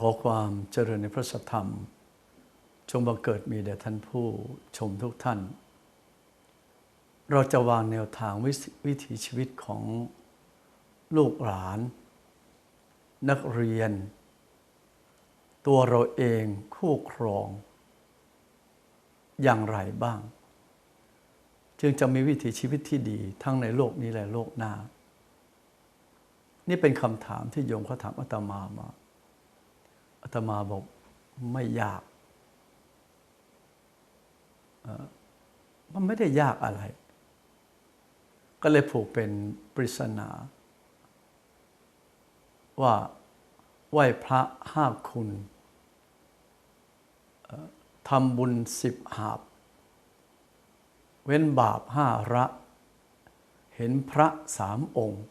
ขอความเจริญในพระสัทธรรม จงบังเกิดมีแด่ท่านผู้ชมทุกท่าน เราจะวางแนวทางวิวิถีชีวิตของลูกหลาน นักเรียน ตัวเราเองคู่ครอง อย่างไรบ้าง จึงจะมีวิถีชีวิตที่ดีทั้งในโลกนี้และโลกหน้า นี่เป็นคำถามที่โยมเขาถามอาตมามา ตมาบอกไม่ยาก มันไม่ได้ยากอะไร ก็เลยผูกเป็นปริศนา ว่าไหว้พระห้าคุณทำบุญสิบหาบ เว้นบาปห้าระ เห็นพระสามองค์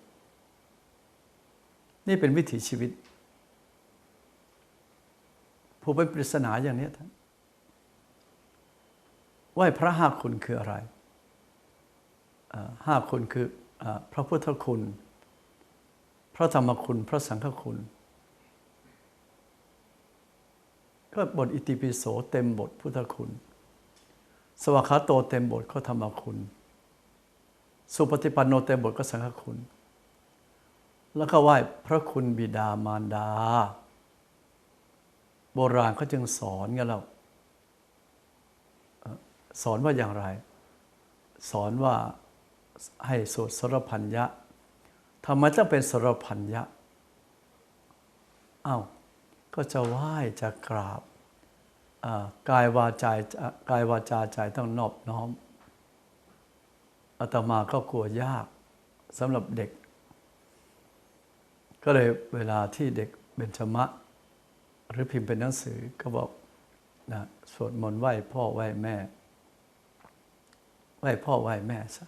นี่เป็นวิถีชีวิต ผู้เป็นปริศนาอย่างนี้ท่านไหว้พระห้าคุณคืออะไรห้าคุณคือออพระพุทธคุณ พระธรรมคุณ พระสังฆคุณ ก็บทอิติปิโสเต็มบทพุทธคุณ สวากขาโตเต็มบทก็ธรรมคุณ สุปฏิปันโนเต็มบทก็สังฆคุณ แล้วก็ไหว้พระคุณบิดามารดา โบราณเขาจึงสอนกันเราสอนว่าอย่างไร สอนว่าให้สวดสรพันยะทำไมต้องเป็นสรพันยะอ้าวก็จะไหว้จะกราบกายวาจากายวาจาใจต้องนอบน้อมอาตมาก็กลัวยากสำหรับเด็ก ก็เลยเวลาที่เด็กเบญจมะ หรือพิมพ์เป็นหนังสือก็บอกนะสวดมนต์ไหว้พ่อไหว้แม่ ไหว้พ่อไหว้แม่ซะ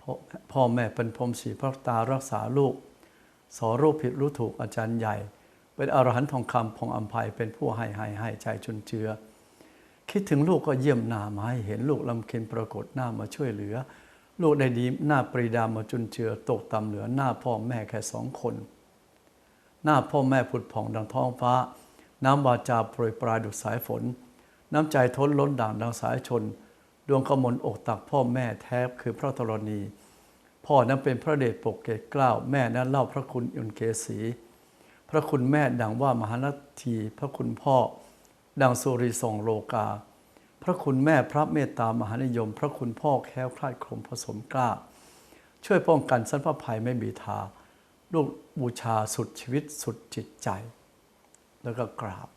พ่อพ่อแม่เป็นพรมสีพระตารักษาลูก สอรู้ผิดรู้ถูกอาจารย์ใหญ่ เป็นอรหันต์ทองคำพองอัมภัยเป็นผู้ให้ให้ให้ใจจุนเจือ คิดถึงลูกก็เยี่ยมหน้ามาให้เห็นลูกลำเค็นปรากฏหน้ามาช่วยเหลือ ลูกได้ดีหน้าปรีดามาจุนเจือ ตกต่ำเหลือหน้าพ่อแม่แค่สองคน หน้าพ่อแม่ผุดผ่องดังท้องฟ้า น้ำวาจาโปรยปลายดุจสายฝน น้ำใจท้นล้นด่างดังสายชน ดวงขมลอกตักพ่อแม่แท้คือพระธรณี พ่อนั้นเป็นพระเดชปกเกตกล้าวแม่นั้นเล่าพระคุณอุนเกษีพระคุณแม่ดังว่ามหานาทีพระคุณพ่อ ดังสุริส่งโลกา พระคุณแม่พระเมตตามหานิยม พระคุณพ่อแค้วคลาดคลมผสมกล้า ช่วยป้องกันสันพภัยไม่มีทา ลูกบูชาสุดชีวิตสุดจิตใจ แล้วก็กราบ